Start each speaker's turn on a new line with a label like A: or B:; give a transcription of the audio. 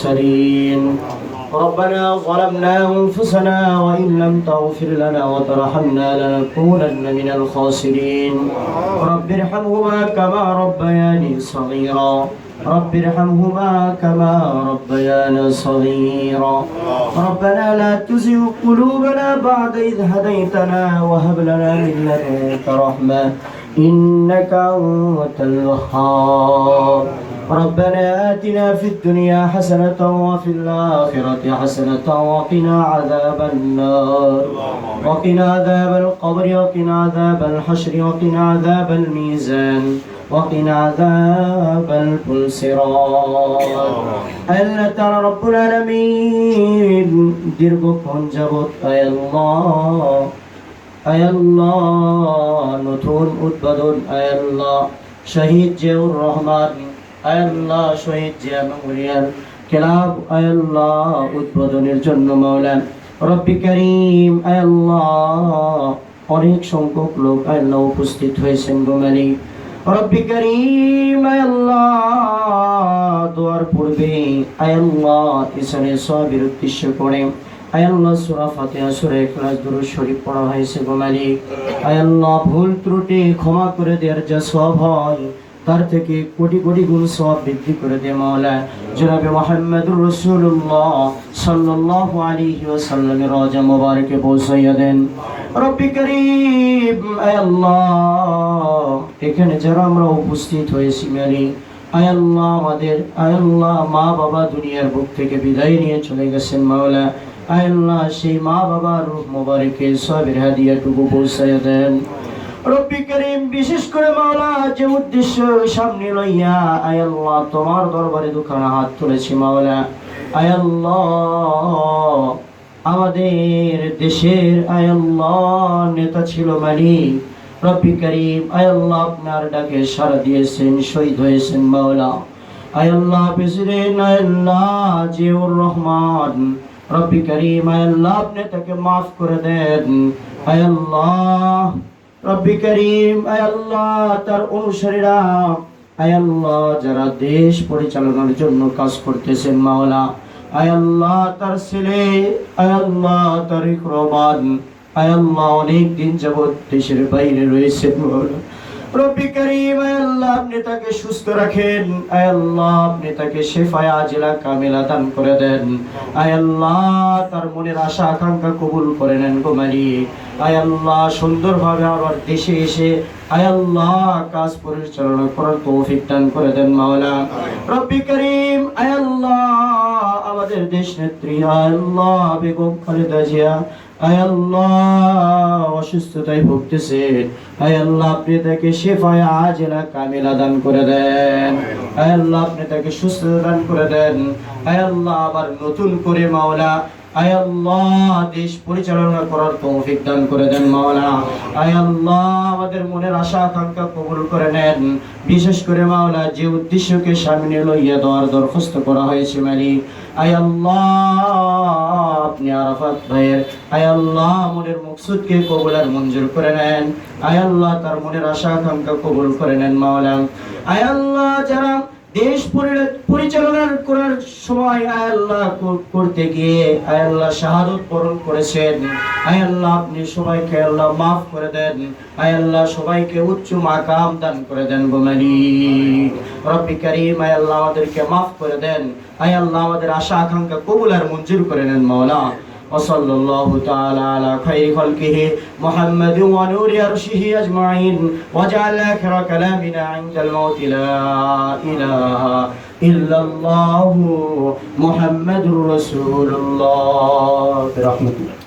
A: المرسلين. ربنا ظلمنا أنفسنا وإن لم تغفر لنا وترحمنا لنكونن من الخاسرين. رب ارحمهما كما ربياني صغيرا. رب ارحمهما كما ربيانا صغيرا. ربنا لا تزغ قلوبنا بعد إذ هديتنا وهب لنا من لدنك رحمة. إنك أنت الوهاب. ربنا آتنا في الدنيا حسنة وفي الآخرة حسنة وقنا عذاب النار. وقنا عذاب القبر وقنا عذاب الحشر وقنا عذاب الميزان وقنا عذاب البلسرات ألا ترى ربنا نمين ديركم جبت يا الله. আয় নতুন উদ্বোধন আয় শহীদ জিয়াউর রহমান আয় আল্লাহ শহীদ জিয়া মেমোরিয়াল ক্লাব আয় আল্লাহ উদ্বোধনের জন্য মাওলা। রব্বি করিম আয় আল্লাহ অনেক সংখ্যক লোক আয় আল্লাহ উপস্থিত হয়েছেন গো মালিক। রব্বি করিম আয় আল্লাহ দোয়ার পূর্বে আয় আল্লাহ ইসানে সবের উদ্দেশ্য করে আয় আল্লাহ সূরা ফাতিহা, সূরা ইখলাস, দুরূদ শরীফ পড়া হয়েছে গো মালিক। আয় ভুল ত্রুটি ক্ষমা করে দেওয়ার যা সব হয়, তার থেকে কোটি কোটি গুণ সব বৃদ্ধি করে দে মাওলা। জনাবে মোহাম্মদুর মোবারকে পৌঁছাইয়া দেন। রব্বি করিম এখানে যারা আমরা উপস্থিত হয়েছি মালিক আয় আল্লাহ আমাদের, আয়াল্লাহ মা বাবা দুনিয়ার বুক থেকে বিদায় নিয়ে চলে গেছেন মাওলা। আল্লাহ সেই মা বাবার রূহ মোবারকে সবের হাদিয়াটুকু পৌঁছাইয়া দেন। রব্বি করিম, বিশেষ করে মাওলা, যে উদ্দেশ্য সামনে লইয়া আয় আল্লাহ, তোমার দরবারে দুখানা হাত তুলেছি মাওলা। আয় আমাদের দেশের আয় নেতা ছিল মালিক। রব্বি করিম, আয় আপনার ডাকে সাড়া দিয়েছেন, শহীদ হয়েছেন মাওলা। আয় আল্লাহ প্রেসিডেন্ট আয় আল্লাহ, জিয়াউর রহমান রব্বি করিম আল্লাহ, আপনি তাকে মাফ করে দেন। আল্লাহ, রব্বি করিম আল্লাহ, তার অনুসারীরা আল্লাহ, যারা দেশ পরিচালনার জন্য কাজ করতেছেন, মাওলা। আল্লাহ, তার ছেলে আল্লাহ তারিক রহমান আল্লাহ, অনেক দিন যাবৎ দেশের বাইরে রয়েছে মাওলা। রব্বি করিম আল্লাহ, আপনি তাকে সুস্থ রাখেন। আল্লাহ, আপনি তাকে শেফায়, আজিলা, কামিলা দান করে দেন। আল্লাহ, তার মনের আশা, আকাঙ্ক্ষা কবুল করে নেন গো আল্লাহ, সুন্দরভাবে আবার দেশে এসে আল্লাহ, কাজ পরিচালনা করার তৌফিক দান করে দেন মাওলা রব্বি করিম আল্লাহ, আমাদের দেশ নেত্রী আল্লাহ, বেগম খালেদা জিয়া আল্লাহ, অসুস্থতায় ভুগতেছে। আল্লাহ, আপনি তাকে শেফায় আজেলা কামিলা দান করে দেন। আল্লাহ, আপনি তাকে সুস্থতা দান করে দেন। আল্লাহ, আবার নতুন করে মাওলা। আয় আল্লাহ, দেশ পরিচালনা করার তৌফিক দান করে দেন মাওলা। আয় আল্লাহ, আমাদের মনের আশা, আকাঙ্ক্ষা কবুল করে নেন। বিশেষ করে মাওলা, যে উদ্দেশ্যকে সামনে লইয়া দেওয়ার দরখাস্ত করা হয়েছে মালিক। আয় আল্লাহ, আপনি আরাফাত ভাইয়ের আয় আল্লাহ, মনের মকসুদকে কবুল আর মঞ্জুর করে নেন। আয় আল্লাহ, তার মনের আশা আকাঙ্ক্ষা কবুল করে নেন মাওলা আয় আল্লাহ, যারা দেশ পরি- পরিচালনা করার সময় আয় আল্লাহ করতে গিয়ে আয় আল্লাহ শাহাদত বরণ করেছেন। আয় আল্লাহ আপনি সবাইকে আল্লাহ মাফ করে দেন। আয় আল্লাহ সবাইকে উচ্চ মাকাম দান করে দেন গোমালি রব্বি করিম, আয় আল্লাহ আমাদেরকে মাফ করে দেন। আয় আল্লাহ আমাদের আশা আকাঙ্ক্ষা কবুল আর মঞ্জুর করে নেন, মাওলা। وصلى الله تعالى على خير خلقه محمد ونور عرشه أجمعين. وجعل آخر كلامنا عند الموت لا إله إلا الله محمد رسول الله. برحمته